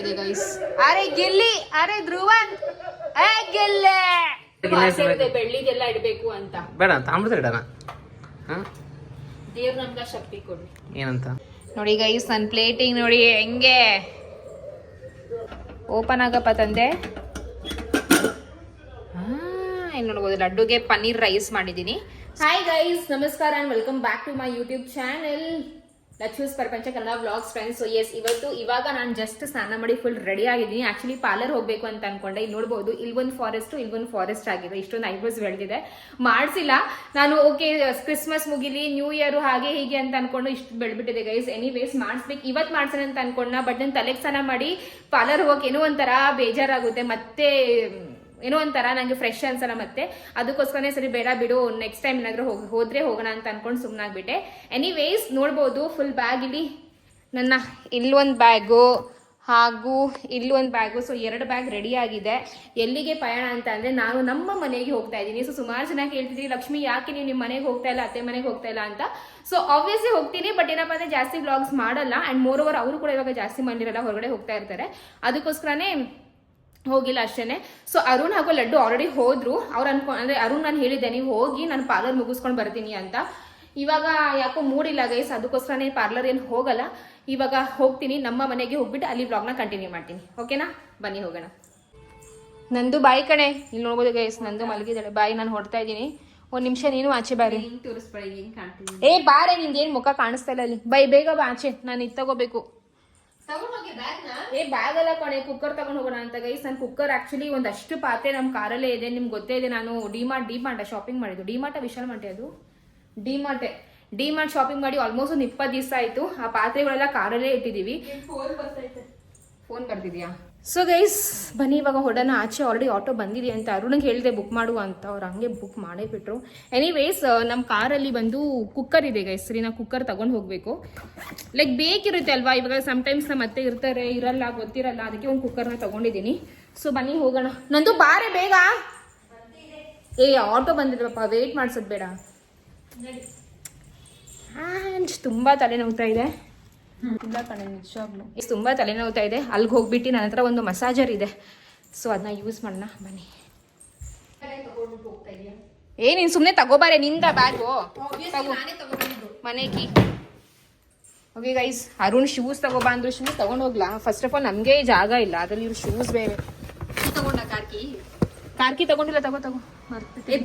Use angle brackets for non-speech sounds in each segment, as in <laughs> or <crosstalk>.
ಇದೆ ಗೈಸ್ ಅರೆ ಗೆಲ್ಲಿ! ಅರೆ ಧ್ರುವನ್! ಏ ಗಿಲ್ಲೆ! ಆಸೆ ಬೆಳ್ಳಿಗೆಲ್ಲ ಇಡಬೇಕು ಅಂತ. ಬೇಡ ತಾಮ್ರದ ಇಡೋಣ. ದೇವ್ರ ನಮ್ಗ ಶಕ್ತಿ ಕೊಡ್ಲಿ ಏನಂತ? ನೋಡಿ ಗೈಸ್ ನನ್ನ ಪ್ಲೇಟಿಂಗ್ ನೋಡಿ ಹೆಂಗೆ? ಓಪನ್ ಆಗಪ್ಪ ತಂದೆ. ಏನು ನೋಡ್ಬೋದು ಲಡ್ಡುಗೆ ಪನ್ನೀರ್ ರೈಸ್ ಮಾಡಿದ್ದೀನಿ. ಹಾಯ್ ಗೈಸ್ ನಮಸ್ಕಾರ and welcome back to my YouTube channel Lakshmi's Prapancha Kannada vlogs friends so yes ಇವತ್ತು, ಇವಾಗ ನಾನು ಜಸ್ಟ್ ಸ್ನಾನ ಮಾಡಿ ಫುಲ್ ರೆಡಿ ಆಗಿದ್ದೀನಿ. ಆಕ್ಚುಲಿ ಪಾರ್ಲರ್ ಹೋಗ್ಬೇಕು ಅಂತ ಅನ್ಕೊಂಡೆ. ಇಲ್ಲಿ ನೋಡ್ಬೋದು ಇಲ್ವೊಂದು ಫಾರೆಸ್ಟ್ ಇಲ್ವೊಂದು ಫಾರೆಸ್ಟ್ ಆಗಿದೆ. ಇಷ್ಟೊಂದು ಐಬ್ರೋಸ್ ಬೆಳೆದಿದೆ. ಮಾಡಿಸಿಲ್ಲ. ನಾನು ಓಕೆ ಕ್ರಿಸ್ಮಸ್ ಮುಗಿಲಿ ನ್ಯೂ ಇಯರ್ ಹಾಗೆ ಹೀಗೆ ಅಂತ ಅನ್ಕೊಂಡು ಇಷ್ಟು ಬೆಳೆಬಿಟ್ಟಿದೆ ಗೈಸ್ ಎನಿವೇಸ್ ಮಾಡಿಸ್ಬೇಕು. ಇವತ್ತು ಮಾಡ್ಸೋಣ ಅಂತ ಅನ್ಕೊಂಡ ಬಟ್ ನಾನು ತಲೆಗೆ ಸ್ನಾನ ಮಾಡಿ ಪಾರ್ಲರ್ ಹೋಗಕ್ಕೆ ಏನೋ ಒಂಥರ ಬೇಜಾರಾಗುತ್ತೆ. ಮತ್ತೆ ಏನೋ ಒಂಥರ ನಂಗೆ ಫ್ರೆಶ್ ಅನ್ಸಲ್ಲ ಮತ್ತೆ. ಅದಕ್ಕೋಸ್ಕರನೇ ಸರಿ ಬೇಡ ಬಿಡು ನೆಕ್ಸ್ಟ್ ಟೈಮ್ ಏನಾದರೂ ಹೋಗಿ, ಹೋದ್ರೆ ಹೋಗೋಣ ಅಂತ ಅನ್ಕೊಂಡು ಸುಮ್ಮನಾಗ್ಬಿಟ್ಟೆ ಎನಿವೇಸ್ ನೋಡ್ಬೋದು ಫುಲ್ ಬ್ಯಾಗ್ ಇಲ್ಲಿ. ನನ್ನ ಇಲ್ಲೊಂದು ಬ್ಯಾಗು ಹಾಗೂ ಇಲ್ಲೊಂದು ಬ್ಯಾಗು ಸೊ ಎರಡು ಬ್ಯಾಗ್ ರೆಡಿ ಆಗಿದೆ. ಎಲ್ಲಿಗೆ ಪಯಣ ಅಂತ ಅಂದರೆ ನಾನು ನಮ್ಮ ಮನೆಗೆ ಹೋಗ್ತಾ ಇದ್ದೀನಿ. ಸೊ ಸುಮಾರು ಜನ ಕೇಳ್ತಿದ್ದೀನಿ ಲಕ್ಷ್ಮಿ, ಯಾಕೆ ನೀವು ನಿಮ್ಮ ಮನೆಗೆ ಹೋಗ್ತಾ ಇಲ್ಲ, ಅತ್ತೆ ಮನೆಗೆ ಹೋಗ್ತಾ ಇಲ್ಲ? ಅಂತ. ಸೊ ಆಬ್ವಿಯಸ್ಲಿ ಹೋಗ್ತೀನಿ ಬಟ್ ಏನಪ್ಪ ಅಂದ್ರೆ ಜಾಸ್ತಿ ಬ್ಲಾಗ್ಸ್ ಮಾಡಲ್ಲ. ಅಂಡ್ ಮೋರ್ ಓವರ್ ಅವರು ಕೂಡ ಇವಾಗ ಜಾಸ್ತಿ ಮಂದಿರಲ್ಲ, ಹೊರಗಡೆ ಹೋಗ್ತಾ ಇರ್ತಾರೆ. ಅದಕ್ಕೋಸ್ಕರನೇ ಹೋಗಿಲ್ಲ ಅಷ್ಟೇನೆ. ಸೊ ಅರುಣ್ ಹಾಗೂ ಲಡ್ಡು ಆಲ್ರೆಡಿ ಹೋದ್ರು. ಅವ್ರು ಅನ್ಕೊ ಅಂದ್ರೆ ಅರುಣ್ ನಾನು ಹೇಳಿದ್ದೆ ನೀವು ಹೋಗಿ ನಾನು ಪಾರ್ಲರ್ ಮುಗಿಸ್ಕೊಂಡು ಬರ್ತೀನಿ ಅಂತ. ಇವಾಗ ಯಾಕೋ ಮೂಡಿಲ್ಲ ಗೈಸ್ ಅದಕ್ಕೋಸ್ಕರನೇ ಪಾರ್ಲರ್ ಏನು ಹೋಗಲ್ಲ. ಇವಾಗ ಹೋಗ್ತೀನಿ ನಮ್ಮ ಮನೆಗೆ ಹೋಗ್ಬಿಟ್ಟು ಅಲ್ಲಿ ಬ್ಲಾಗ್ನ ಕಂಟಿನ್ಯೂ ಮಾಡ್ತೀನಿ. ಓಕೆನಾ ಬನ್ನಿ ಹೋಗೋಣ. ನಂದು ಬಾಯಿ ಕಣೆ. ಇಲ್ಲಿ ನೋಡ್ಬೋದು ಗೈಸ್ ನಂದು ಮಲಗಿದಳೆ ಬಾಯಿ ನಾನು ಹೊಡ್ತಾ ಇದ್ದೀನಿ. ಒಂದು ನಿಮಿಷ ನೀನು ಆಚೆ ಬಾರಿ. ಏ ಬಾರೆ ನಿಂದೇನು ಮುಖ ಕಾಣಿಸ್ತಾ ಇಲ್ಲ ಅಲ್ಲಿ. ಬೈ ಬೇಗ ಬಾ ಆಚೆ. ನಾನು ಇದು ತಗೋಬೇಕು. ಏ ಬ್ಯಾಗ್ ಅಲ್ಲ ಕಣೆ ಕುಕ್ಕರ್ ತಗೊಂಡ್ ಹೋಗೋಣ ಅಂತ ಗೈಸ್ ನಾನು ಕುಕ್ಕರ್ ಆಕ್ಚುಲಿ ಒಂದಷ್ಟು ಪಾತ್ರೆ ನಮ್ಮ ಕಾರಲ್ಲೇ ಇದೆ. ನಿಮ್ಗೆ ಗೊತ್ತೇ ಇದೆ ನಾನು ಡಿಮಾರ್ಟ್ ಡಿಮಾರ್ಟ್ ಶಾಪಿಂಗ್ ಮಾಡಿದ್ದು. ಡಿಮಾರ್ಟ್ ವಿಶಾಲ್ ಮಾಟೆ ಅದು ಡಿಮಾರ್ಟೆ ಡಿಮಾರ್ಟ್ ಶಾಪಿಂಗ್ ಮಾಡಿ ಆಲ್ಮೋಸ್ಟ್ ಒಂದು ಇಪ್ಪತ್ತು ದಿವಸ ಆಯ್ತು. ಆ ಪಾತ್ರೆಗಳೆಲ್ಲ ಕಾರಲ್ಲೇ ಇಟ್ಟಿದೀವಿ. ಫೋನ್ ಬರ್ತಿದ್ಯಾ ಸೊ ಗೈಸ್ ಬನ್ನಿ ಇವಾಗ ಹೊಡನ ಆಚೆ ಆಲ್ರೆಡಿ ಆಟೋ ಬಂದಿದೆ ಅಂತ ಅರುಣಿಗೆ ಹೇಳಿದೆ ಬುಕ್ ಮಾಡುವ ಅಂತ. ಅವ್ರು ಹಂಗೆ ಬುಕ್ ಮಾಡೇ ಬಿಟ್ರು ಎನಿವೇಸ್ ನಮ್ಮ ಕಾರಲ್ಲಿ ಬಂದು ಕುಕ್ಕರ್ ಇದೆ ಗೈಸ್ ಸರಿ ನಾವು ಕುಕ್ಕರ್ ತಗೊಂಡು ಹೋಗಬೇಕು. ಲೈಕ್ ಬೇಕಿರುತ್ತೆ ಅಲ್ವಾ? ಇವಾಗ ಸಮ್ಟೈಮ್ಸ್ ನಮ್ಮ ಅತ್ತೆ ಇರ್ತಾರೆ ಇರಲ್ಲ ಗೊತ್ತಿರಲ್ಲ ಅದಕ್ಕೆ ಒಂದು ಕುಕ್ಕರ್ನ ತಗೊಂಡಿದ್ದೀನಿ. ಸೊ ಬನ್ನಿ ಹೋಗೋಣ. ನಂದು ಬಾರೆ ಬೇಗ. ಏ ಆಟೋ ಬಂದಿದ್ರಪ್ಪ ವೇಟ್ ಮಾಡಿಸೋದು ಬೇಡ. ತುಂಬಾ ತುಂಬ ತಲೆನೋಗ್ತಾ ಇದೆ. ಇಲ್ಲ ಕಣೆ ನಿಜವಾಗ್ಲು. ತುಂಬ ತಲೆನೋವ್ತಾ ಇದೆ. ಅಲ್ಲಿಗೆ ಹೋಗ್ಬಿಟ್ಟು ನನ್ನ ಹತ್ರ ಒಂದು ಮಸಾಜರ್ ಇದೆ. ಸೊ ಅದನ್ನ ಯೂಸ್ ಮಾಡೋಣ ಬನ್ನಿ. ಏ ನೀನು ಸುಮ್ಮನೆ ತಗೋಬಾರೆ ನಿಂದ ಬ್ಯಾಗು ತಗೋ. ಮನೆಗೆ. ಓಕೆ ಗೈಸ್ ಅರುಣ್ ಶೂಸ್ ತಗೋಬಾ ಅಂದ್ರೆ ಶೂಸ್ ತಗೊಂಡು ಹೋಗ್ಲಾ? ಫಸ್ಟ್ ಆಫ್ ಆಲ್ ನಮಗೆ ಜಾಗ ಇಲ್ಲ. ಅದ್ರಲ್ಲಿ ಇವ್ರು ಶೂಸ್ ಬೇರೆ ತಗೊಂಡ ಕಾರ್ಕಿ? ಕಾರ್ಕಿ ತಗೊಂಡಿಲ್ಲ ತಗೋ ತಗೋ.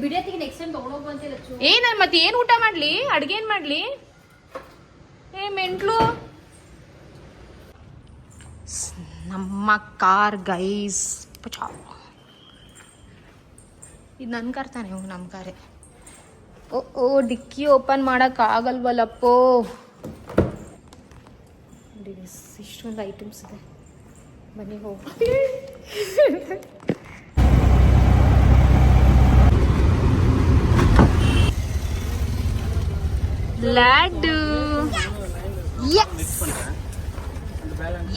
ಬಿಡತ್ತಿಗೆ ನೆಕ್ಸ್ಟ್ ಟೈಮ್ ತಗೊಂಡೋಗು ಅಂತ ಲಚ್ಚು ಏ ನಾನು ಮತ್ತೆ ಏನು ಊಟ ಮಾಡ್ಲಿ? ಅಡ್ಗೆ ಏನ್ ಮಾಡ್ಲಿ? ಏ ಮೆಂಟ್ಲು. ನಮ್ಮ ಕಾರ್ ಗೈಸ್ ಇದು ನನ್ನ ಕಾರ್ ತಾನೆ ಹೋಗಿ ನಮ್ಮ ಕಾರೇ. ಓ ಓ, ಡಿಕ್ಕಿ ಓಪನ್ ಮಾಡೋಕ್ಕಾಗಲ್ವಲ್ಲಪ್ಪೋ ನೋಡಿ ಇಷ್ಟೊಂದು ಐಟಮ್ಸ್ ಇದೆ. ಬನ್ನಿ, ಹೋಗಿ. Laddu yes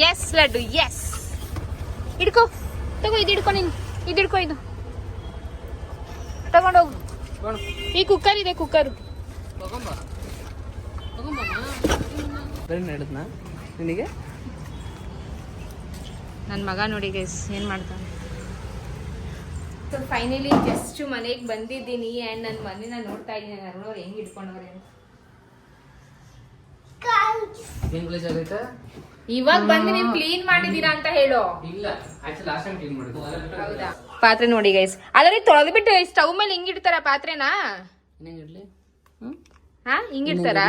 yes Laddu yes ಹಿಡ್ಕೋ. ತಗೋ ಇದು ಹಿಡ್ಕೊ ನೀನು. ಇದು ಹಿಡ್ಕೊ ಇದು. ತಗೊಂಡೋಗು. ಈ ಕುಕ್ಕರ್ ಇದೆ ಕುಕ್ಕರ್ ನಿನಗೆ? ನನ್ನ ಮಗ ನೋಡಿ ಗೈಸ್ ಏನು ಮಾಡ್ತಾನೆ. ಸೊ ಫೈನಲಿ ಜಸ್ಟ್ ಮನೆಗೆ ಬಂದಿದ್ದೀನಿ ಆ್ಯಂಡ್ ನನ್ನ ಮನೇನ ನೋಡ್ತಾ ಇದ್ದೀನಿ. ಅರುಣವ್ರು ಹೆಂಗೆ ಅಂತ. ಪ್ಲೇಸ್ ಆಗೈತೆ? ಇವಾಗ ಬಂದು ನೀವು ಕ್ಲೀನ್ ಮಾಡಿದೀರಾ ಅಂತ ಹೇಳು. ಇಲ್ಲ ಆಕ್ಚುಲಿ ಲಾಸ್ಟ್ ಟೈಮ್ ಕ್ಲೀನ್ ಮಾಡಿದ್ದು. ಹೌದಾ? ಪಾತ್ರೆ ನೋಡಿ ಗೈಸ್ ಅದ್ರ ತೊಳೆದು ಬಿಟ್ಟು ಸ್ಟವ್ ಮೇಲೆ ಹಿಂಗಿಡ್ತಾರ ಪಾತ್ರೆನ? ಹಾ ಹಿಂಗಿಡ್ತಾರಾ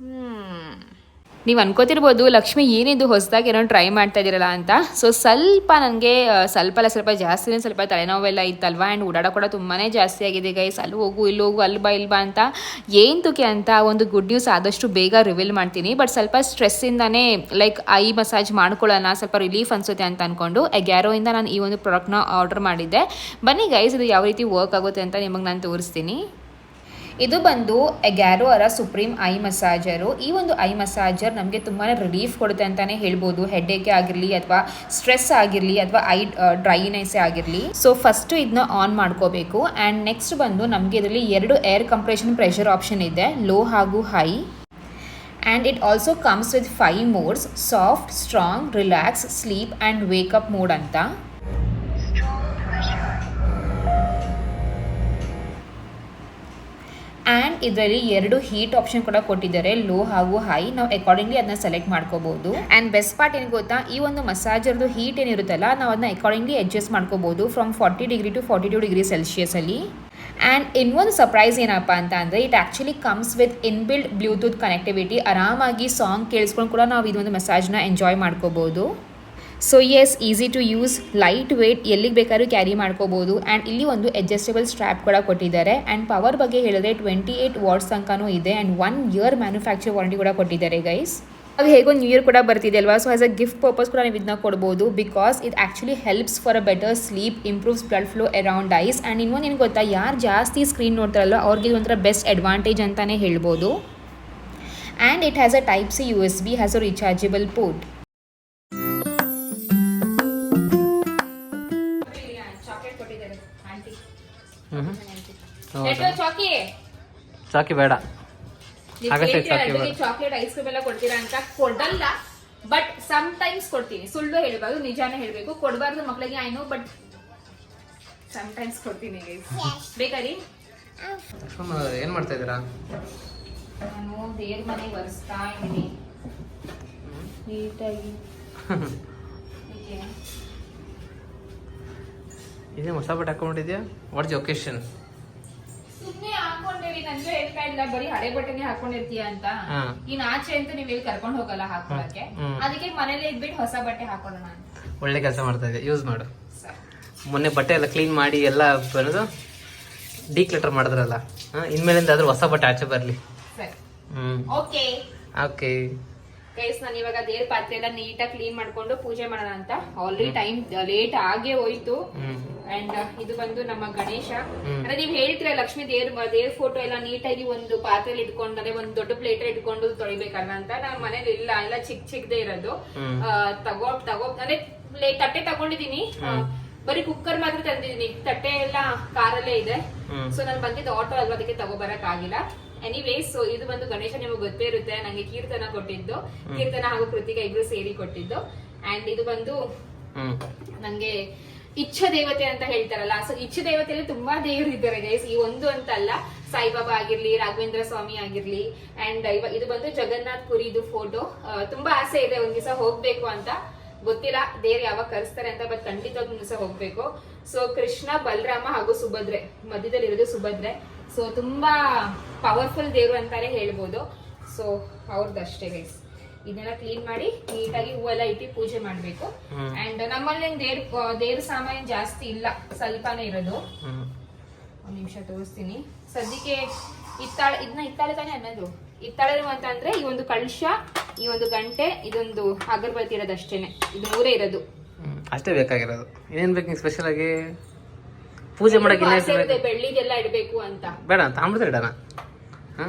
ಹ್ಮ್. ನೀವು ಅನ್ಕೋತಿರ್ಬೋದು, ಲಕ್ಷ್ಮಿ ಏನಿದು ಹೊಸದಾಗಿ ಏನೋ ಟ್ರೈ ಮಾಡ್ತಾ ಇದ್ದೀರಲ್ಲ ಅಂತ. ಸೊ ಸ್ವಲ್ಪ ನನಗೆ ಸ್ವಲ್ಪ ಅಲ್ಲ, ಸ್ವಲ್ಪ ಜಾಸ್ತಿನೇ ಸ್ವಲ್ಪ ತಲೆನೋವೆಲ್ಲ ಇತ್ತಲ್ವ? ಆ್ಯಂಡ್ ಓಡಾಡೋ ಕೂಡ ತುಂಬಾ ಜಾಸ್ತಿ ಆಗಿದೆ ಗೈಸ್ ಅಲ್ಲಿ ಹೋಗು, ಇಲ್ಲಿ ಹೋಗು, ಅಲ್ಲಿ ಬಾ ಅಂತ. ಏನು ತುಕೆ ಅಂತ ಒಂದು ಗುಡ್ ನ್ಯೂಸ್ ಆದಷ್ಟು ಬೇಗ ರಿವೀಲ್ ಮಾಡ್ತೀನಿ. ಬಟ್ ಸ್ವಲ್ಪ ಸ್ಟ್ರೆಸ್ಸಿಂದನೇ ಲೈಕ್ ಐ ಮಸಾಜ್ ಮಾಡ್ಕೊಳ್ಳೋಣ, ಸ್ವಲ್ಪ ರಿಲೀಫ್ ಅನಿಸುತ್ತೆ ಅಂತ ಅಂದ್ಕೊಂಡು ಎಗ್ಯಾರೋಯಿಂದ ನಾನು ಈ ಒಂದು ಪ್ರಾಡಕ್ಟ್ನ ಆರ್ಡರ್ ಮಾಡಿದ್ದೆ. ಬನ್ನಿ ಗೈಸ್ ಇದು ಯಾವ ರೀತಿ ವರ್ಕ್ ಆಗುತ್ತೆ ಅಂತ ನಿಮಗೆ ನಾನು ತೋರಿಸ್ತೀನಿ. ಇದು ಬಂದು ಎಗ್ಯಾರೋ ಅರ ಸುಪ್ರೀಂ ಐ ಮಸಾಜರು. ಈ ಒಂದು ಐ ಮಸಾಜರ್ ನಮಗೆ ತುಂಬಾ ರಿಲೀಫ್ ಕೊಡುತ್ತೆ ಅಂತಾನೆ ಹೇಳ್ಬೋದು. ಏಕೆ ಆಗಿರಲಿ ಅಥವಾ ಸ್ಟ್ರೆಸ್ ಆಗಿರಲಿ ಅಥವಾ ಐ ಡ್ರೈನೆಸ್ ಆಗಿರಲಿ. ಸೊ ಫಸ್ಟ್ ಇದನ್ನ ಆನ್ ಮಾಡ್ಕೋಬೇಕು. ಆ್ಯಂಡ್ ನೆಕ್ಸ್ಟ್ ಬಂದು ನಮಗೆ ಇದರಲ್ಲಿ ಎರಡು ಏರ್ ಕಂಪ್ರೆಷನ್ ಪ್ರೆಷರ್ ಆಪ್ಷನ್ ಇದೆ. ಲೋ ಹಾಗೂ high and it also comes with five modes soft strong relax sleep and wake up mode ಅಂತ. ಇದರಲ್ಲಿ ಎರಡು ಹೀಟ್ ಆಪ್ಷನ್ ಕೂಡ ಕೊಟ್ಟಿದ್ದಾರೆ ಲೋ ಹಾಗೂ ಹೈ ನಾವು ಅಕಾರ್ಡಿಂಗ್ಲಿ ಅದನ್ನ ಸೆಲೆಕ್ಟ್ ಮಾಡ್ಕೋಬಹುದು ಆ್ಯಂಡ್ ಬೆಸ್ಟ್ ಪಾರ್ಟ್ ಏನು ಗೊತ್ತಾ? ಈ ಒಂದು ಮಸಾಜರ್ದು ಹೀಟ್ ಏನಿರುತ್ತಲ್ಲ ನಾವು ಅದನ್ನ ಅಕಾರ್ಡಿಂಗ್ಲಿ ಅಡ್ಜಸ್ಟ್ ಮಾಡ್ಕೋಬಹುದು from forty degree to forty two degree ಸೆಲ್ಸಿಯಸಲ್ಲಿ and ಇನ್ನೊಂದು ಸರ್ಪ್ರೈಸ್ ಏನಪ್ಪ ಅಂತ ಅಂದರೆ it actually comes with inbuilt Bluetooth connectivity ಆರಾಮಾಗಿ ಸಾಂಗ್ ಕೇಳಿಸ್ಕೊಂಡು ಕೂಡ ನಾವು ಇದೊಂದು ಮೆಸಾಜ್ನ ಎಂಜಾಯ್ ಮಾಡ್ಕೋಬಹುದು so is easy to use lightweight ಎಲ್ಲಿಗೆ ಬೇಕಾದ್ರೂ ಕ್ಯಾರಿ ಮಾಡ್ಕೋಬೋದು. ಆ್ಯಂಡ್ ಇಲ್ಲಿ ಒಂದು ಅಡ್ಜಸ್ಟೇಬಲ್ ಸ್ಟ್ರ್ಯಾಪ್ ಕೂಡ ಕೊಟ್ಟಿದ್ದಾರೆ. ಆ್ಯಂಡ್ ಪವರ್ ಬಗ್ಗೆ ಹೇಳಿದ್ರೆ ಟ್ವೆಂಟಿ ಏಯ್ಟ್ ವಾಟ್ಸ್ ತನಕನೂ ಇದೆ. And one year manufacture warranty ಕೂಡ ಕೊಟ್ಟಿದ್ದಾರೆ ಗೈಸ್ ಅದು ಹೇಗೋ ನ್ಯೂ ಇಯರ್ ಕೂಡ ಬರ್ತಿದೆ ಅಲ್ವಾ? So as a gift purpose ಕೂಡ ನೀವು ಇದನ್ನ ಕೊಡ್ಬೋದು. ಬಿಕಾಸ್ ಇದು actually helps for a better sleep improves blood flow around eyes and ಇನ್ನೊಂದು ಏನು ಗೊತ್ತಾ? ಯಾರು ಜಾಸ್ತಿ ಸ್ಕ್ರೀನ್ ನೋಡ್ತಾರಲ್ಲ ಅವ್ರಿಗೆ ಇದೊಂಥರ ಬೆಸ್ಟ್ ಅಡ್ವಾಂಟೇಜ್ ಅಂತಲೇ ಹೇಳ್ಬೋದು. And it has a type C U S B has a rechargeable port ಚಾಕಿ? ಬೇಡ. ಚಾಕ್ಲೇಟ್ ಐಸ್ ಕ್ರೀಮ್ ಎಲ್ಲ ಕೊಡ್ತೀರಾ ಅಂತ? ಕೊಡಲ್ಲ ಬಟ್ ಸಮ್ ಟೈಮ್ಸ್ ಕೊಡ್ತೀನಿ. ಸುಳ್ಳು ಹೇಳ್ಬಾರ್ದು ನಿಜಾನೇ ಹೇಳ್ಬೇಕು. ಕೊಡಬಾರ್ದು ಮಕ್ಕಳಿಗೆ I know but sometimes ಕೊಡ್ತೀನಿ. ಬೇಕಾರಿ ಏನು ಮಾಡ್ತಾ ಇದ್ದೀರಾ? ನಾನು ದೇವ್ರ ಮನೆ ಒರೆಸ್ತಾ ಇದ್ದೀನಿ. ನೀಟಾಗಿ. <laughs> ಇದೇ ಹೊಸ ಬಟ್ಟೆ ಹಾಕೊಂಡಿದ್ಯಾ ವಾಟ್ಸ್ ಒಕೇಶನ್ ಸುಮ್ನೆ ಹಾಕೊಂಡಿರಿ ನನ್ಗೆ ಹೇಳ್ತಾ ಇಲ್ಲ ಬರೀ ಹಳೆ ಬಟ್ಟೆನೆ ಹಾಕೊಂಡಿರ್ತೀಯ ಅಂತ. ಹಾ. ಇನ್ ಆಚೆ ಅಂತ ನೀವ್ ಇಲ್ಲಿ ಕರ್ಕೊಂಡ್ ಹೋಗಲ್ಲ ಹಾಕೊಳಕ್ಕೆ. ಹ್ಮ್. ಅದಕ್ಕೆ ಮನೇಲಿ ಇದ್ಬಿಟ್ಟು ಹೊಸ ಬಟ್ಟೆ ಹಾಕೊಳ್ಳೋಣ ಅಂತ. ಒಳ್ಳೆ ಕೆಲಸ ಮಾಡ್ತಾ ಇದೆ ಯೂಸ್ ಮಾಡು. ಸರಿ. ಮೊನ್ನೆ ಬಟ್ಟೆ ಎಲ್ಲ ಕ್ಲೀನ್ ಮಾಡಿ ಎಲ್ಲ ಬರೋದು ಡಿಕ್ಲೆಟರ್ ಮಾಡಿದ್ರಲ್ಲ. ಹಾಂ ಇನ್ಮೇಲಿಂದ ಆದ್ರೂ ಹೊಸ ಬಟ್ಟೆ ಆಚೆ ಬರಲಿ. ಸರಿ. ಹ್ಞೂ ಓಕೆ ಓಕೆ ಗೈಸ್ ನಾನು ಇವಾಗ ದೇವ್ರ ಪಾತ್ರೆ ಎಲ್ಲ ನೀಟಾಗಿ ಕ್ಲೀನ್ ಮಾಡ್ಕೊಂಡು ಪೂಜೆ ಮಾಡೋಣ ಅಂತ. ಆಲ್ರೆಡಿ ಟೈಮ್ ಲೇಟ್ ಆಗೇ ಹೋಯ್ತು. ಅಂಡ್ ಇದು ಬಂದು ನಮ್ಮ ಗಣೇಶ. ಅಂದ್ರೆ ನೀವ್ ಹೇಳ್ತೀರಾ ಲಕ್ಷ್ಮಿ ದೇವ್ರ ದೇವ್ರ ಫೋಟೋ ಎಲ್ಲ ನೀಟಾಗಿ ಒಂದು ಪಾತ್ರೆಲಿ ಇಟ್ಕೊಂಡು ಅಂದ್ರೆ ಒಂದು ದೊಡ್ಡ ಪ್ಲೇಟ್ ಇಟ್ಕೊಂಡು ತೊಳಿಬೇಕಲ್ಲ ಅಂತ. ನಾವ್ ಮನೇಲಿ ಇಲ್ಲ ಎಲ್ಲ ಚಿಕ್ಕ ಚಿಕ್ಕದೇ ಇರೋದು. ತಗೋ ತಗೋ ಅಂದ್ರೆ ತಟ್ಟೆ ತಗೊಂಡಿದೀನಿ ಬರೀ ಕುಕ್ಕರ್ ಮಾತ್ರ ತಂದಿದೀನಿ ತಟ್ಟೆ ಎಲ್ಲ ಕಾರಲ್ಲೇ ಇದೆ. ಸೊ ನಾನು ಬಂದಿದ್ದು ಆಟೋ ಅಲ್ವಾ ಅದಕ್ಕೆ ತಗೋಬರಕ್ ಆಗಿಲ್ಲ. ಎನಿವೇಸ್ ಸೊ ಇದು ಬಂದು ಗಣೇಶ ನಿಮಗೆ ಗೊತ್ತೇ ಇರುತ್ತೆ. ನಂಗೆ ಕೀರ್ತನ ಕೊಟ್ಟಿದ್ದು. ಕೀರ್ತನ ಹಾಗೂ ಕೃತಿಕ ಇಬ್ರು ಸೇರಿ ಕೊಟ್ಟಿದ್ದು. ಅಂಡ್ ಇದು ಬಂದು ನಂಗೆ ಇಚ್ಛ ದೇವತೆ ಅಂತ ಹೇಳ್ತಾರಲ್ಲ. ಸೊ ಇಚ್ಛ ದೇವತೆಯಲ್ಲಿ ತುಂಬಾ ದೇವರು ಇದ್ದಾರೆ ಗೈಸ್ ಈ ಒಂದು ಅಂತ ಅಲ್ಲ ಸಾಯಿಬಾಬಾ ಆಗಿರ್ಲಿ ರಾಘವೇಂದ್ರ ಸ್ವಾಮಿ ಆಗಿರ್ಲಿ ಅಂಡ್ ಇದು ಬಂದು ಜಗನ್ನಾಥ್ ಪುರಿದು ಫೋಟೋ ತುಂಬಾ ಆಸೆ ಇದೆ ಒಂದ್ ದಿವಸ ಹೋಗ್ಬೇಕು ಅಂತ. ಗೊತ್ತಿಲ್ಲ ದೇವ್ರು ಯಾವಾಗ ಕರೆಸ್ತಾರೆ ಅಂತ ಬಟ್ ಖಂಡಿತ ಒಂದ್ ದಿವಸ ಹೋಗ್ಬೇಕು. ಸೊ ಕೃಷ್ಣ ಬಲರಾಮ ಹಾಗೂ ಸುಭದ್ರೆ ಮಧ್ಯದಲ್ಲಿ ಇರೋದು ಸುಭದ್ರೆ. ಸೊ ತುಂಬಾ ಪವರ್ಫುಲ್ ದೇವ್ರು ಅಂತಾನೆ ಹೇಳ್ಬೋದು. ಸೊ ಅವ್ರದ್ದಷ್ಟೇ ಗೈಸ್ ಇದನ್ನೆಲ್ಲ ಕ್ಲೀನ್ ಮಾಡಿ ನೀಟಾಗಿ ಹೂವೆಲ್ಲ ಇಟ್ಟು ಪೂಜೆ ಮಾಡ್ಬೇಕು. ಅಂಡ್ ನಮ್ಮಲ್ಲಿ ದೇವ್ರ ದೇವ್ರ ಸಾಮಾನು ಜಾಸ್ತಿ ಇಲ್ಲ. ಸ್ವಲ್ಪನೇ ಇರೋದು. ಒಂದ್ ನಿಮಿಷ ತೋರಿಸ್ತೀನಿ. ಸದ್ಯಕ್ಕೆ ಇತ್ತಾಳ ಇದನ್ನ ಇತ್ತಾಳೆ ತಾನೇ ಅನ್ನೋದು. ಇತ್ತಾಳೆ ಅಂತಂದ್ರೆ ಈ ಒಂದು ಕಳಶ ಈ ಒಂದು ಗಂಟೆ ಇದೊಂದು ಅಗರಬತ್ತಿ ಇರೋದು ಅಷ್ಟೇನೆ ಇದು ಮೂರೇ ಇರೋದು. ಅಷ್ಟೇ ಬೇಕಾಗಿರೋದು. ಏನ್ ಬೇಕು ಸ್ಪೆಷಲ್ ಆಗಿ? ಪೂಜೆ ಮಾಡಕ್ಕೆ ಆಸೆ ಇನ್ನೇನು ಬೇಕು? ಬೆಳ್ಳಿದೆಲ್ಲ ಇಡಬೇಕು ಅಂತ. ಬೇಡ ತಾಮ್ರದ ಇಡೋಣ. ಹಾ?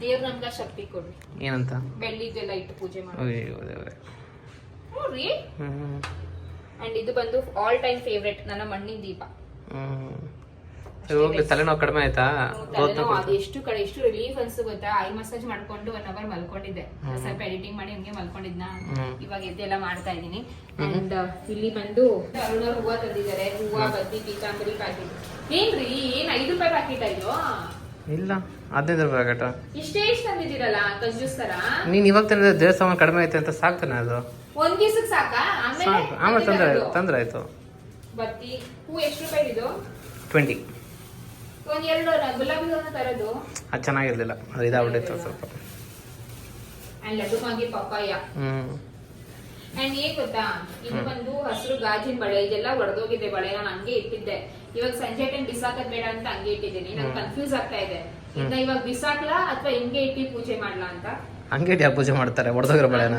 ದೇವ್ರ ನಮ್ಗ ಶಕ್ತಿ ಕೊಡ್ರಿ ಏನಂತ? ಬೆಳ್ಳಿಗೆಲ್ಲ ಇಟ್ಟು ಪೂಜೆ ಮಾಡಿ. ಅಯ್ಯೋ ದೇವ್ರೆ ನೋಡ್ರಿ ಹ್ಮ್ ಅಂಡ್ ಇದು ಬಂದು ಆಲ್ ಟೈಮ್ ಫೇವ್ರೆಟ್ ನನ್ನ ಮಣ್ಣಿನ ದೀಪ. ಹ್ಞೂ ಹೋಗ್ಲಿ ತಲೆನೋವು ಕಡಿಮೆ ಆಯ್ತಾ? ಅದು ಎಷ್ಟು ಕಡೆ ಎಷ್ಟು ರಿಲೀಫ್ ಅನ್ಸು ಗೊತ್ತಾ? ಐ ಮಸಾಜ್ ಮಾಡ್ಕೊಂಡು ಒನ್ ಅವರ್ ಮಲ್ಕೊಂಡಿದ್ದೆ. ಸ್ವಲ್ಪ ಎಡಿಟಿಂಗ್ ಮಾಡಿ ಹಂಗೆ ಮಲ್ಕೊಂಡಿದ್ನ. ಇವಾಗ ಎದ್ದೆಲ್ಲ ಮಾಡ್ತಾ ಇದೀನಿ ಅಂಡ್ ಇಲ್ಲಿ ಬಂದು ಅರುಣ ಹೂವ ತಂದಿದ್ದಾರೆ. ಹೂವ ಬದ್ದಿ ಪೀತಾಂಬರಿ ಪ್ಯಾಕೆಟ್. ಏನ್ರಿ? ಏನ್ ಐದು ರೂಪಾಯಿ ಪ್ಯಾಕೆಟ್ ಅಯ್ಯೋ ಇಲ್ಲ ಹದಿನೈದು ರೂಪಾಯಿ ಪ್ಯಾಕೆಟ್ ಇಷ್ಟೇ ಇಷ್ಟ ತಂದಿದ್ದೀರಲ್ಲ ಕಂಜೂಸ್ ತರ? ನೀನು ಇವಾಗ ತಂದ್ರೆ ದೇವಸ್ಥಾನ ಕಡಿಮೆ ಐತೆ ಅಂತ ಸಾಕ್ತಾನೆ ಅದು. ಒಂದ್ ದಿವ್ಸಕ್ಕೆ ಸಾಕಾ? ಆಮೇಲೆ ಆಮೇಲೆ. ತೊಂದರೆ ಆಯ್ತು ಬತ್ತಿ ಹೂ ಎಷ್ಟು ರೂಪಾಯಿ ಇದು? ಟ್ವೆಂಟಿ ಒಂದ್ ಎರಡು ಗುಲಾಬಿ ಹೂವನ್ನ ತರೋದು ಅದು ಚೆನ್ನಾಗಿರ್ಲಿಲ್ಲ ಅದು ಇದಾಗ್ಬಿಟ್ಟಿತ್ತು ಸ್ವಲ್ಪ. And papaya. ಹ್ಞೂ ಅಂಡ್ ಏನ್ ಗೊತ್ತಾ? ಇದು ಬಂದು ಹಸಿರು ಗಾಜಿನ ಬಳೆ ಇದೆಲ್ಲ ಒಡೆದೋಗಿದೆ ಬಳೆ ನಾನು ಹಂಗೆ ಇಟ್ಟಿದ್ದೆ. ಇವಾಗ ಸಂಜೆ ಟೈಮ್ ಬಿಸಾಕದ್ ಬೇಡ ಅಂತ ಹಂಗೆ ಇಟ್ಟಿದ್ದೀನಿ. ನಂಗೆ ಕನ್ಫ್ಯೂಸ್ ಆಗ್ತಾ ಇದೆ. ಇನ್ನ ಇವಾಗ ಬಿಸಾಕ್ಲಾ ಅಥವಾ ಹಿಂಗೆ ಇಟ್ಟಿ ಪೂಜೆ ಮಾಡ್ಲಾ ಅಂತ? ಹಂಗೆ ಯಾರು ಪೂಜೆ ಮಾಡ್ತಾರೆ? ಒಡೆದೋಗಿರೋ ಬಳೆನ?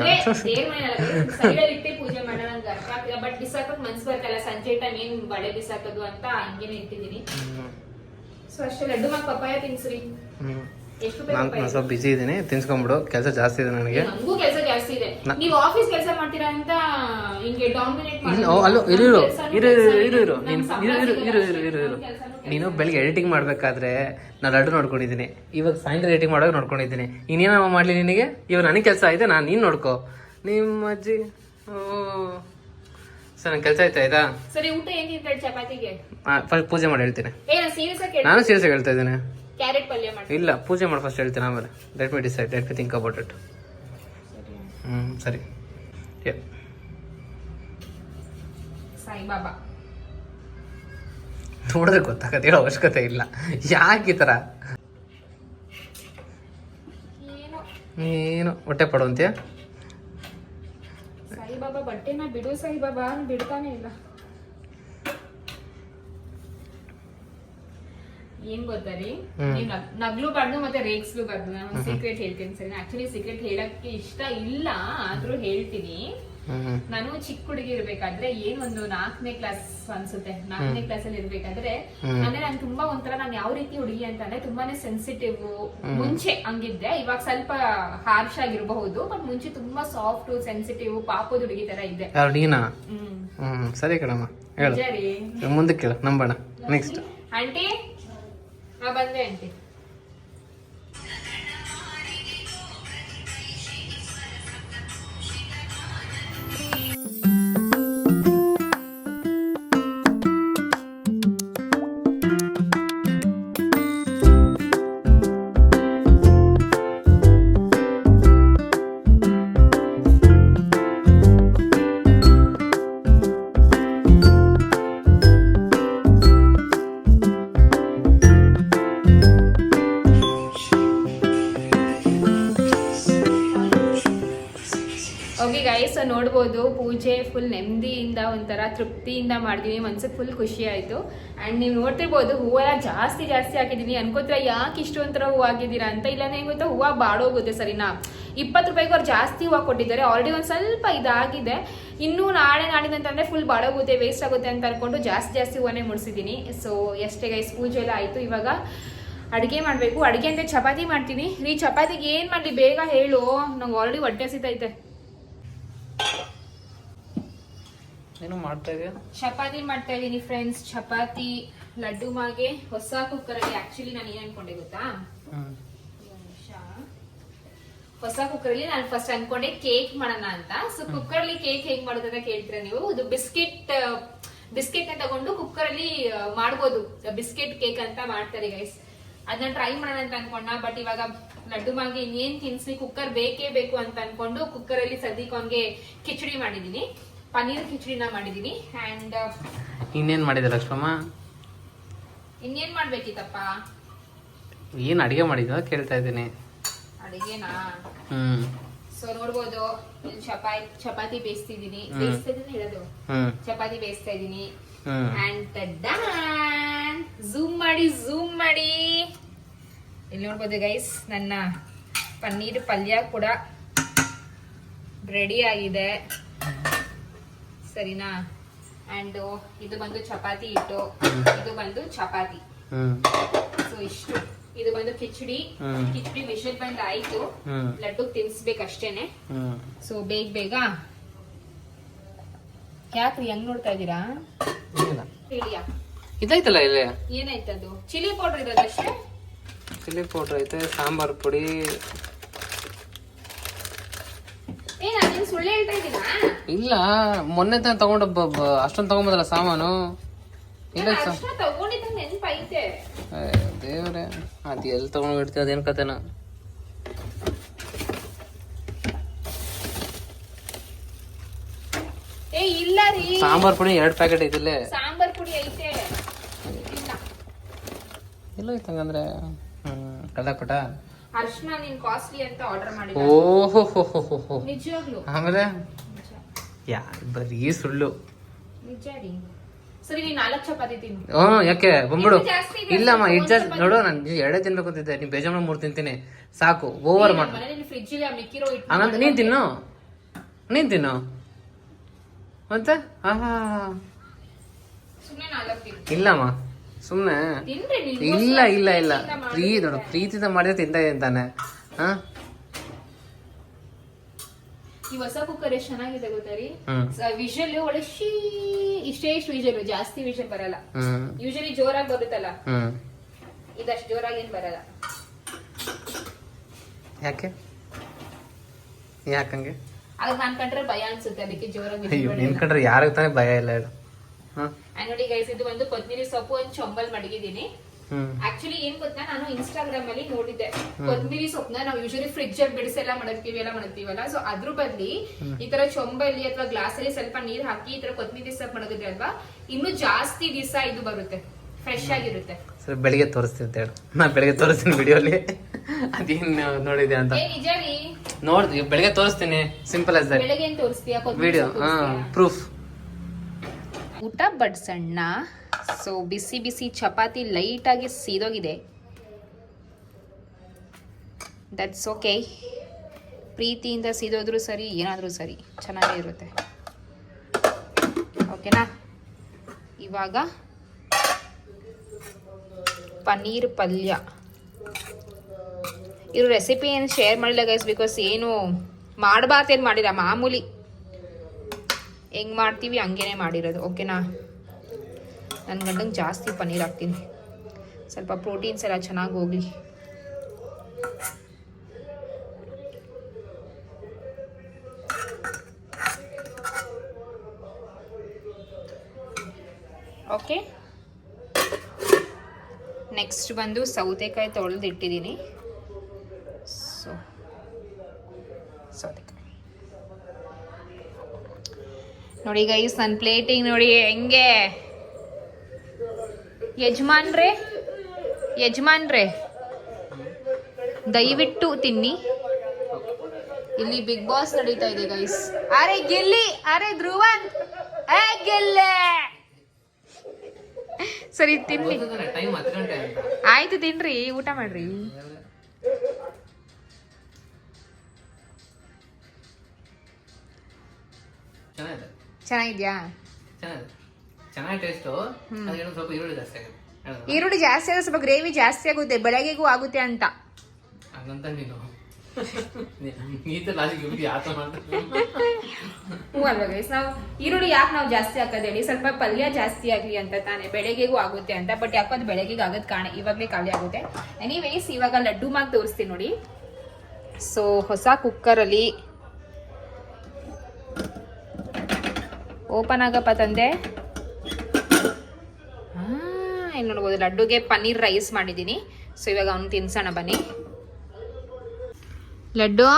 ಇಟ್ಟೆ ಪೂಜೆ ಮಾಡೋಣ ಅಂತ ಅರ್ಥ ಆಗ್ತಿಲ್ಲ. ಬಟ್ ಬಿಸಾಕಕ್ ಮನ್ಸ್ ಬರ್ತಲ್ಲ ಸಂಜೆ ಟೈಮ್ ಏನ್ ಬಳೆ ಬಿಸಾಕದು ಅಂತ ಹಂಗೇನೆ ಇಟ್ಟಿದ್ದೀನಿ. ಸೊ ಅಷ್ಟೇ ಲಡ್ಡು ಮಾಗ್ ಪಪ್ಪಾಯ ತಿನ್ಸ್ರಿ. ಎಷ್ಟು ನಾನು ನಾನು ಸ್ವಲ್ಪ ಬಿಸಿ ಇದ್ದೀನಿ ತಿನ್ಸ್ಕೊಂಬಿಡು. ಕೆಲಸ ಜಾಸ್ತಿ ಇದೆ ನನಗೆ. ನಮಗೂ ಕೆಲಸ ಜಾಸ್ತಿ ಇದೆ. ನ- ನೀವು ಆಫೀಸ್ ಕೆಲಸ ಮಾಡ್ತೀರಾ ಅಂತ ಹಿಂಗೆ ಡಾಮಿನೇಟ್ ಇಲ್ಲ ಓ, ಅಲ್ಲೋ ಇರು ಇರು. ಇರು ಇರು ಇರು ಇರು. ನೀನು ಇರು ಇರು ಇರು ಇರು ಇರು ಇರು. ನೀನು ಬೆಳಿಗ್ಗೆ ಎಡಿಟಿಂಗ್ ಮಾಡಬೇಕಾದ್ರೆ ನಾನು ಲಡ್ಡು ನೋಡ್ಕೊಂಡಿದ್ದೀನಿ. ಇವಾಗ ಸಾಯಂಕಾಲ ಎಡಿಟಿಂಗ್ ಮಾಡುವಾಗ ನೋಡ್ಕೊಂಡಿದ್ದೀನಿ. ಇನ್ನೇನಮ್ಮ ಮಾಡಲಿ ನಿನಗೆ? ಇವಾಗ ನನಗೆ ಕೆಲಸ ಇದೆ ನಾನು ನೀನು ನೋಡ್ಕೋ. ನಿಮ್ಮ ಅಜ್ಜಿ ಓ. ಸರ್ ಕೆಲಸ ಆಯ್ತಾ ಆಯ್ತಾ? ಸರಿ ಊಟ ಏನ್ ತಿಂತಾರೆ ಚಪಾತಿಗೆ? ಫಸ್ಟ್ ಪೂಜೆ ಮಾಡಿ ಹೇಳ್ತೀನಿ. ನಾನು ಸೀರಿಯಸ್ ಆಗಿ ನಾನು ಸೀರಿಯಸ್ ಹೇಳ್ತಾ ಇದ್ದೇನೆ. ಕ್ಯಾರೆಟ್ ಪಲ್ಯ ಮಾಡಿ ಇಲ್ಲ ಪೂಜೆ ಮಾಡಿ ಫಸ್ಟ್ ಹೇಳ್ತೀನಿ ಆಮೇಲೆ. Let me decide let me think about it ಹ್ಞೂ ಸರಿ. ಸಾಯಿಬಾಬಾ. ನೋಡಿದ್ರೆ ಗೊತ್ತಾಗತ್ತೆ ಹೇಳೋ ಅವಶ್ಯಕತೆ ಇಲ್ಲ. ಯಾಕೆ ಈ ಥರ ಏನು. ಹೊಟ್ಟೆ ಪಡುವಂತೀಯ ಸಾಯಿಬಾಬಾ ಬಟ್ಟೆನ ಬಿಡು ಬಾಬಾ ಅವ್ನು ಬಿಡ್ತಾನೆ ಇಲ್ಲ. ಏನ್ ಗೊತ್ತಾ ರೀ. ನೀವ್ ನಗ್- ನಗ್ಲು ಬಾರ್ದು ಮತ್ತೆ ರೇಗ್ಸ್ಲು ಬಾರ್ದು ನಾನು ಸೀಕ್ರೆಟ್ ಹೇಳ್ತೀನಿ ಸರಿ ಆಕ್ಚುಲಿ ಸೀಕ್ರೆಟ್ ಹೇಳಕ್ಕೆ ಇಷ್ಟ ಇಲ್ಲ ಆದ್ರೂ ಹೇಳ್ತೀನಿ. ನಾನು ಚಿಕ್ಕ ಹುಡುಗಿ ಇರ್ಬೇಕಾದ್ರೆ ಏನ್ ಒಂದು ನಾಲ್ಕನೇ ಕ್ಲಾಸ್ ಅನ್ಸುತ್ತೆ. ನಾಲ್ಕನೇ ಕ್ಲಾಸ್ ಅಲ್ಲಿ ಇರ್ಬೇಕಾದ್ರೆ ಅಂದ್ರೆ ನಾನು ತುಂಬಾ ಒಂಥರ ನಾನು ಯಾವ ರೀತಿ ಹುಡುಗಿ ಅಂತಂದ್ರೆ ತುಂಬಾನೇ ಸೆನ್ಸಿಟಿವ್ ಮುಂಚೆ ಹಂಗಿದ್ದೆ. ಇವಾಗ ಸ್ವಲ್ಪ ಹಾರ್ಶ್ ಆಗಿರಬಹುದು ಬಟ್ ಮುಂಚೆ ತುಂಬಾ ಸಾಫ್ಟ್ ಸೆನ್ಸಿಟಿವ್ ಪಾಪದ ಹುಡುಗಿ ತರ ಇದ್ದೆ. ಹ್ಮ್. ಸರಿ ಕಣಮ್ಮ ಹೇಳು. ಮುಂದಕ್ಕೆ ನಂಬೋಣ ನೆಕ್ಸ್ಟ್ ಆಂಟಿ? ನಾ ಬಂದೆ ಆಂಟಿ. ಗೈಸ್ ನೋಡ್ಬೋದು ಪೂಜೆ ಫುಲ್ ನೆಮ್ಮದಿಯಿಂದ, ಒಂಥರ ತೃಪ್ತಿಯಿಂದ ಮಾಡಿದೀನಿ ಮನ್ಸಿಗೆ ಫುಲ್ ಖುಷಿ ಆಯ್ತು. ಅಂಡ್ ನೀವು ನೋಡ್ತಿರ್ಬೋದು, ಹೂವೆಲ್ಲ ಜಾಸ್ತಿ ಜಾಸ್ತಿ ಹಾಕಿದೀನಿ, ಅನ್ಕೋತ್ರ ಯಾಕೆ ಇಷ್ಟು ಒಂಥರ ಹೂವು ಹಾಕಿದ್ದೀರಾ ಅಂತ ಇಲ್ಲ ಹೆಂಗ್ ಗೊತ್ತಾ, ಹೂವು ಬಾಡೋಗುತ್ತೆ ಸರಿನಾ? ಇಪ್ಪತ್ತು ರೂಪಾಯಿಗೆ ಅವ್ರು ಜಾಸ್ತಿ ಹೂವು ಕೊಟ್ಟಿದ್ದಾರೆ ಆಲ್ರೆಡಿ ಒಂದು ಸ್ವಲ್ಪ ಇದಾಗಿದೆ. ಇನ್ನೂ ನಾಳೆ ನಾಡಿದಂತಂದರೆ ಫುಲ್ ಬಾಡೋಗುತ್ತೆ ವೇಸ್ಟ್ ಆಗುತ್ತೆ ಅಂತ ಅನ್ಕೊಂಡು ಜಾಸ್ತಿ ಜಾಸ್ತಿ ಹೂವನ್ನೇ ಮುಡಿಸಿದ್ದೀನಿ ಸೊ ಎಷ್ಟೇ ಗೈಸ್ ಪೂಜೆ ಎಲ್ಲ ಆಯ್ತು, ಇವಾಗ ಅಡುಗೆ ಮಾಡಬೇಕು. ಅಡುಗೆ ಅಂದರೆ ಚಪಾತಿ ಮಾಡ್ತೀನಿ. ರೀ, ಚಪಾತಿಗೆ ಏನು ಮಾಡಲಿ? ಬೇಗ ಹೇಳು. ನಂಗೆ ಆಲ್ರೆಡಿ ಹೊಟ್ಟೆ ಹಸಿತೈತೆ ಏನು ಮಾಡ್ತಾ ಇದೆಯಾ? ಚಪಾತಿ ಮಾಡ್ತಾ ಇದ್ದೀನಿ ಫ್ರೆಂಡ್ಸ್ ಚಪಾತಿ ಲಡ್ಡು ಮಾಗೆ ಹೊಸ ಕುಕ್ಕರ್ ಅಲ್ಲಿ ಆಕ್ಚುಲಿ ನಾನು ಏನ್ ಅನ್ಕೊಂಡೆ ಗೊತ್ತಾ? ಹೊಸ ಕುಕ್ಕರ್ ಅಲ್ಲಿ ನಾನು ಫಸ್ಟ್ ಅನ್ಕೊಂಡೆ ಕೇಕ್ ಮಾಡೋಣ ಅಂತ. ಸೊ ಕುಕ್ಕರ್ ಅಲ್ಲಿ ಕೇಕ್ ಹೇಗ್ ಮಾಡೋದ ಅಂತ ಕೇಳ್ತೀರಾ ನೀವು? ಇದು ಬಿಸ್ಕೆಟ್ ಬಿಸ್ಕೆಟ್ನ ತಗೊಂಡು ಕುಕ್ಕರ್ ಅಲ್ಲಿ ಮಾಡ್ಬೋದು. ಬಿಸ್ಕೆಟ್ ಕೇಕ್ ಅಂತ ಮಾಡ್ತಾರೆ ಗೈಸ್ ಅದನ್ನ ಟ್ರೈ ಮಾಡೋಣ ಅಂತ ಅನ್ಕೊಂಡ ಬಟ್ ಇವಾಗ ಲಡ್ಡು ಮಾಗೆ ಇನ್ನೇನ್ ತಿನ್ಸಿ ಕುಕ್ಕರ್ ಬೇಕೇ ಬೇಕು ಅಂತ ಅನ್ಕೊಂಡು ಕುಕ್ಕರ್ ಅಲ್ಲಿ ಸದ್ಯಕ್ಕೆ ಅವ್ನಿಗೆ ಕಿಚಡಿ ಮಾಡಿದೀನಿ. ಪನ್ನೀರ್ ಕಿಚಡಿನ ಮಾಡಿದೀನಿ ಅಂಡ್ ಇನ್ನೇನ್ ಮಾಡಿದೆ ಲಕ್ಷ್ಮಮ್ಮ? ಇನ್ನೇನ್ ಮಾಡ್ಬೇಕಿತ್ತಪ್ಪ? ಏನು ಅಡಿಗೆ ಮಾಡಿದ ಕೇಳ್ತಾ ಇದ್ದೀನಿ. ಅಡಿಗೆನಾ? ಹ್ಮ್. ಸೊ ನೋಡ್ಬೋದು. ಚಪಾತಿ ಚಪಾತಿ ಬೇಯಿಸ್ತಿದೀನಿ. ಬೇಯಿಸ್ತಾ ಹೇಳೋದು. ಚಪಾತಿ ಬೇಯಿಸ್ತಾ ಇದೀನಿ ಹ್ಞೂ ಅಂಡ್ ಝೂಮ್ ಮಾಡಿ ಝೂಮ್ ಮಾಡಿ. ಇಲ್ಲಿ ನೋಡ್ಬೋದು ಗೈಸ್ ನನ್ನ ಪನ್ನೀರ್ ಪಲ್ಯ ಕೂಡ ರೆಡಿ ಆಗಿದೆ. ಸರಿನಾ? ಅಂಡ್ ಇದು ಬಂದು ಚಪಾತಿ ಇಟ್ಟು ಇದು ಬಂದು ಚಪಾತಿ. ಸೊ ಇಷ್ಟು. ಇದು ಬಂದು ಕಿಚಡಿ. ಕಿಚಡಿ ಮಿಷನ್ ಬಂದ್ ಆಯ್ತು. ಲಡ್ಡು ತಿನ್ಸ್ಬೇಕಷ್ಟೇನೆ. ಅಷ್ಟೇನೆ ಸೊ ಬೇಗ ಬೇಗ. ಯಾಕ್ರಿ ಹೆಂಗ್ ನೋಡ್ತಾ ಇದೀರಾ ಇದಾಯ್ತಲ್ಲ ಇಲ್ಲಿ? ಏನಾಯ್ತದು? ಚಿಲ್ಲಿ ಪೌಡರ್ ಇರೋದಷ್ಟೇ? ಚಿಲ್ಲಿ ಪೌಡರ್ ಐತೆ ಸಾಂಬಾರ್ ಪುಡಿ ಏ ನಾನು ಸುಳ್ಳು ಹೇಳ್ತಾ ಇದ್ದೀನಾ? ಇಲ್ಲ ಮೊನ್ನೆ ತಾನೆ ತಗೊಂಡ ಅಷ್ಟೊಂದು ತಗೊಂಬದಲ್ಲ ಸಾಮಾನು? ಇಲ್ಲ ನಾನು ಸಾ ಅರ್ಶಿನ ತಗೊಂಡಿದ್ದ ನೆನ್ಪೈತೆ. ದೇವ್ರೆ ಅದು ಎಲ್ಲಿ ತಗೊಂಡು ಇಡ್ತೀವಿ ಅದೇನು ಕತೆನ? ಏ ಇಲ್ಲ ರೀ. ಸಾಂಬಾರ್ ಪುಡಿ ಎರಡು ಪ್ಯಾಕೆಟ್ ಐತಿಲ್ಲೇ? ಸಾಂಬಾರ್ ಪುಡಿ ಐತೆ. ಇಲ್ಲ. ಇಲ್ಲ ಐತೆ ಹಂಗಂದ್ರೆ ಹ್ಞೂ ಅರ್ಶಿನ ನೀನ್ ಕಾಸ್ಟ್ಲಿ ಅಂತ ಆರ್ಡರ್ ಮಾಡಿದ ಓಹೋ ನಿಜವಾಗ್ಲು. ಆಮೇಲೆ? ಯಾ ಬರೀ ಸುಳ್ಳು. ನಿಜ ರೀ. ಸರಿ ನೀನ್ ನಾಲ್ಕು ಚಪಾತಿ ತಿನ್ನು. ಹ್ಞೂ ಯಾಕೆ? ಬಂದ್ಬಿಡು. ಇಲ್ಲಮ್ಮ ಒಂದ್ ನೋಡು ನಾನು ಎರಡೇ ತಿನ್ಬೇಕು ಅಂತಿದ್ದೆ. ನೀನು ಬೇಜಾರು ಮೂರು ತಿಂತೀನಿ. ಸಾಕು ಓವರ್ ಮಾಡು. ಫ್ರಿಜ್ ಇಲ್ಲ ಮಿಕ್ಕಿರೋ ಹಂಗಂತ ನೀನು ತಿನ್ನು. ನೀನ್ ತಿನ್ನು. ಮತ್ತೆ? ಆಹಾ. ಇಲ್ಲಮ್ಮ. ಸುಮ್ನೆ. ತಿನ್ರಿ ಇಲ್ಲ ಇಲ್ಲ ಇಲ್ಲ. ಪ್ರೀ ನೋಡು ಪ್ರೀತಿಯಿಂದ ಮಾಡಿದ್ರೆ ತಿಂತ ಅಂತಾನೆ ಹಾ? ಈ ಹೊಸ ಕುಕ್ಕರ್ ಎಷ್ಟು ಚೆನ್ನಾಗಿದೆ ಗೊತ್ತಾ ರೀ? ವಿಷಲ್ ಒಳ್ಳೆ ಶೀ ಇಷ್ಟೇ ಇಷ್ಟು ವಿಷಲ್ ಜಾಸ್ತಿ ವಿಷಲ್ ಬರಲ್ಲ. ಯೂಶಲಿ ಜೋರಾಗಿ ಬರುತ್ತಲ್ಲ? ಇದಷ್ಟು ಜೋರಾಗಿ ಏನ್ ಬರಲ್ಲ. ಯಾಕೆ? ಯಾಕಂಗೆ ಅದಕ್ಕೆ ನಾನ್ ಕಂಡ್ರೆ ಭಯ ಅನ್ಸುತ್ತೆ ಅದಕ್ಕೆ ಜೋರಾಗಿ ನಿನ್ ಕಂಡ್ರೆ ಯಾರಿಗೆ ತಾನೇ ಭಯ ಇಲ್ಲ ಹೇಳು. ನೋಡಿ ಗೈಸ್ ಇದು ಒಂದು ಕೊತ್ಮಿರಿ ಸೊಪ್ಪು ಒಂದು ಚೊಂಬಲ್ ಮಡಗಿದೀನಿ ಆಕ್ಚುಲಿ ಏನ್ ಗೊತ್ತಾ ನಾನು ಇನ್ಸ್ಟಾಗ್ರಾಮ್ ಅಲ್ಲಿ ನೋಡಿದ್ದೆ. ಕೊತ್ಮಿರಿ ಸೊಪ್ಪನ್ನ ನಾವು ಯೂಶಲಿ ಫ್ರಿಡ್ಜ್ ಅಲ್ಲಿ ಬಿಡಿಸಿ ಎಲ್ಲ ಮಾಡ್ತೀವಿ ಎಲ್ಲ ಮಾಡ್ತೀವಲ್ಲ ಸೊ ಅದ್ರ ಬದ್ಲಿ ಈ ತರ ಚೊಂಬಲ್ಲಿ ಅಥವಾ ಗ್ಲಾಸ್ ಅಲ್ಲಿ ಸ್ವಲ್ಪ ನೀರ್ ಹಾಕಿ ಈ ತರ ಕೊತ್ಮಿರಿ ಸೊಪ್ಪು ಮಡಗಿದ್ರೆ ಅಲ್ವಾ ಇನ್ನು ಜಾಸ್ತಿ ದಿವಸ ಇದು ಬರುತ್ತೆ. ಫ್ರೆಶ್ ಆಗಿರುತ್ತೆ. ಸರ್ ಬೆಳಿಗ್ಗೆ ತೋರಿಸ್ತೀನಿ ಅಂತ ಹೇಳಿ. ನಾ ಬೆಳಿಗ್ಗೆ ತೋರಿಸ್ತೀನಿ ವಿಡಿಯೋಲಿ. ಅದೇನ್ ನೋಡಿದೆ ಅಂತ. ನೋಡ್ತೀವಿ ಬೆಳಿಗ್ಗೆ ತೋರಿಸ್ತೀನಿ. Simple as that video? Proof ಊಟ ಬಡ್ಸಣ್ಣ ಸೊ ಬಿಸಿ ಬಿಸಿ ಚಪಾತಿ ಲೈಟಾಗಿ ಸೀದೋಗಿದೆ. ದಟ್ಸ್ ಓಕೆ ಪ್ರೀತಿಯಿಂದ ಸೀದೋದ್ರೂ ಸರಿ, ಏನಾದರೂ ಸರಿ, ಚೆನ್ನಾಗೇ ಇರುತ್ತೆ. ಓಕೆನಾ ಇವಾಗ ಪನ್ನೀರ್ ಪಲ್ಯ. ಇರೋ ರೆಸಿಪಿ ಏನು ಶೇರ್ ಮಾಡಿಲ್ಲ ಗೈಸ್ ಬಿಕಾಸ್ ಏನು ಮಾಡಬಾರ್ದೇನು ಮಾಡಿಲ್ಲ, ಮಾಮೂಲಿ. ಹೆಂಗ್ ಮಾಡ್ತೀವಿ ಹಂಗೇನೆ ಮಾಡಿರೋದು ಓಕೆನಾ ನನ್ನ ಗಂಡಂಗೆ ಜಾಸ್ತಿ ಪನ್ನೀರ್ ಹಾಕ್ತೀನಿ. ಸ್ವಲ್ಪ ಪ್ರೋಟೀನ್ಸ್ ಎಲ್ಲ ಚೆನ್ನಾಗಿ ಹೋಗಲಿ. ಓಕೆ ನೆಕ್ಸ್ಟ್ ಬಂದು ಸೌತೆಕಾಯಿ ತೊಳೆದು ಇಟ್ಟಿದ್ದೀನಿ ಸೊ ಸೌತೆಕಾಯಿ ನೋಡಿ ಗೈಸ್ ನನ್ನ ಪ್ಲೇಟಿಂಗ್ ನೋಡಿ ಹೆಂಗೆ. ಯಜಮಾನ್ರೆ ಯಜಮಾನ್ರೆ, ದಯವಿಟ್ಟು ತಿನ್ನಿ. ಇಲ್ಲಿ ಬಿಗ್ ಬಾಸ್ ನಡೀತಾ ಇದೆ ಗೈಸ್ ಅರೆ ಗೆಲ್ಲಿ, ಅರೆ ಧ್ರುವನ್, ಏ ಗೆಲ್ಲೆ. ಸರಿ, ತಿನ್ನಿ. ಆಯ್ತು ತಿನ್ರಿ, ಊಟ ಮಾಡ್ರಿ. ಚೆನ್ನಾಗಿದೆ. ಚೆನ್ನಾಗಿದ್ಯಾ? ಚೆನ್ನಾಗಿದೆ ಚೆನ್ನಾಗಿ ಟೇಸ್ಟು ಅದೇನೋ ಸ್ವಲ್ಪ ಈರುಳ್ಳಿ ಜಾಸ್ತಿ ಆಗುತ್ತೆ. ಹೇಳು. ಈರುಳ್ಳಿ ಜಾಸ್ತಿ ಆದ್ರೆ ಸ್ವಲ್ಪ ಗ್ರೇವಿ ಜಾಸ್ತಿ ಆಗುತ್ತೆ ಬೆಳಗ್ಗೆಗೂ ಆಗುತ್ತೆ ಅಂತ. ಹಂಗಂತ ನೀನು. ಹ್ಞೂ ಅಲ್ವಾ ಗೈಸ್ ನಾವು ಈರುಳ್ಳಿ ಯಾಕೆ ನಾವು ಜಾಸ್ತಿ ಹಾಕೋದು ಹೇಳಿ? ಸ್ವಲ್ಪ ಪಲ್ಯ ಜಾಸ್ತಿ ಆಗಲಿ ಅಂತ ತಾನೇ ಬೆಳಗ್ಗೆಗೂ ಆಗುತ್ತೆ ಅಂತ ಬಟ್ ಯಾಕಂದ್ರೆ ಬೆಳಗ್ಗೆಗೆ ಆಗೋದು ಕಾಣ ಇವಾಗಲೇ ಖಾಲಿ ಆಗುತ್ತೆ. ಎನಿವೇಸ್ ಇವಾಗ ಲಡ್ಡು ಮಾಗ್ ತೋರಿಸ್ತೀನಿ ನೋಡಿ. ಸೊ ಹೊಸ ಕುಕ್ಕರಲ್ಲಿ ಓಪನ್ ಆಗಪ್ಪ ತಂದೆ. ಏನು ನೋಡ್ಬೋದು ಲಡ್ಡುಗೆ ಪನ್ನೀರ್ ರೈಸ್ ಮಾಡಿದ್ದೀನಿ. ಸೊ ಇವಾಗ ಅವ್ನು ತಿನ್ಸೋಣ ಬನ್ನಿ. ಲಡ್ಡು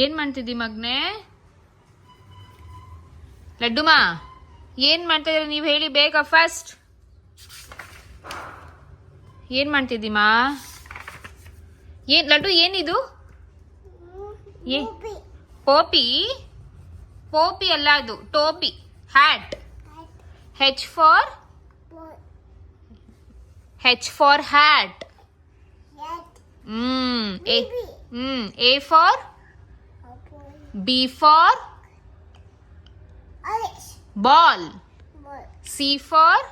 ಏನು ಮಾಡ್ತಿದ್ದಿ ಮಗ್ನೆ? ಲಡ್ಡುಮಾ ಏನು ಮಾಡ್ತಾ ಇದ್ದೀರಾ ನೀವು ಹೇಳಿ ಬೇಗ ಫಸ್ಟ್ ಏನು ಮಾಡ್ತಿದ್ದೀಮಾ ಏನು ಲಡ್ಡು ಏನಿದು? ಏ ಪೋಪಿ ಪೋಪಿ ಅಲ್ಲ ಅದು ಟೋಪಿ hat H for H for hat hmm A hmm A for B for ball C for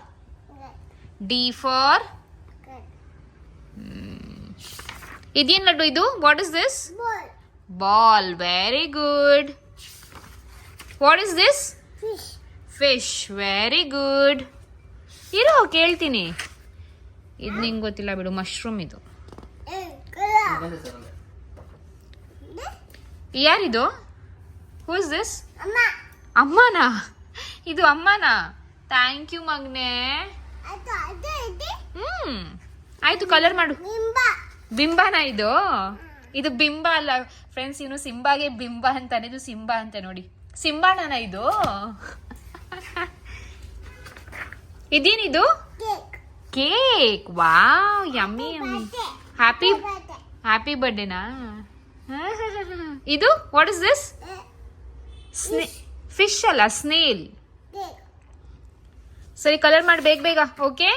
D for ಇದೇನ್ ಲಡ್ಡು ಇದು? What is this ball very good what is this fish very good ಇರೋ ಕೇಳ್ತೀನಿ. ಇದು ನಿಂಗೆ ಗೊತ್ತಿಲ್ಲ ಬಿಡು ಮಶ್ರೂಮ್ ಇದು. ಯಾರಿದು? ಹೂ ಇಸ್ ದಿಸ್ ಅಮ್ಮನಾ? ಇದು ಅಮ್ಮನಾ? Thank you ಮಗ್ನೆ. ಹ್ಮ್. ಆಯ್ತು ಕಲರ್ ಮಾಡು. ಬಿಂಬನಾ ಇದು? ಇದು ಬಿಂಬ ಅಲ್ಲ. ಫ್ರೆಂಡ್ಸ್ ಇವನು ಸಿಂಬಾಗೆ ಬಿಂಬ ಅಂತಾನೆ ಇದು ಸಿಂಬಾ ಅಂತ ನೋಡಿ. ಸಿಂಬಾಣನ ಇದು? ಇದೇನಿದು? Cake. Wow yummy yummy. Happy happy ಬರ್ಡೇನಾ ಇದು? ವಾಟ್ ಇಸ್ ದಿಸ್ ಫಿಶ್ ಅಲ್ಲ ಸ್ನೇಲ್ ಸರಿ ಕಲರ್ ಮಾಡಿ ಬೇಗ ಬೇಗ ಓಕೆ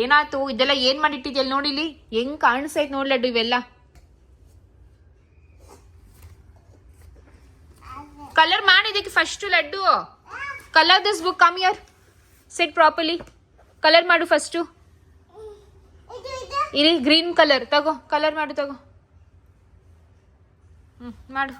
ಏನಾಯ್ತು? ಇದೆಲ್ಲ ಏನ್ ಮಾಡಿಟ್ಟಿದ್ಯಲ್ಲ ನೋಡಿಲಿ ಹೆಂಗ್ ಕಾಣಿಸ್ತೈತ್ ನೋಡ್ಲಡ್ಡು ಇವೆಲ್ಲ? ಕಲರ್ ಮಾಡಿದಕ್ಕೆ first Laddu. Colour this book come here sit properly colour ಮಾಡು ಫಸ್ಟು ಇರಿ ಗ್ರೀನ್ ಕಲರ್ ತಗೋ ಕಲರ್ ಮಾಡು, ತಗೋ. ಹ್ಞೂ ಮಾಡು.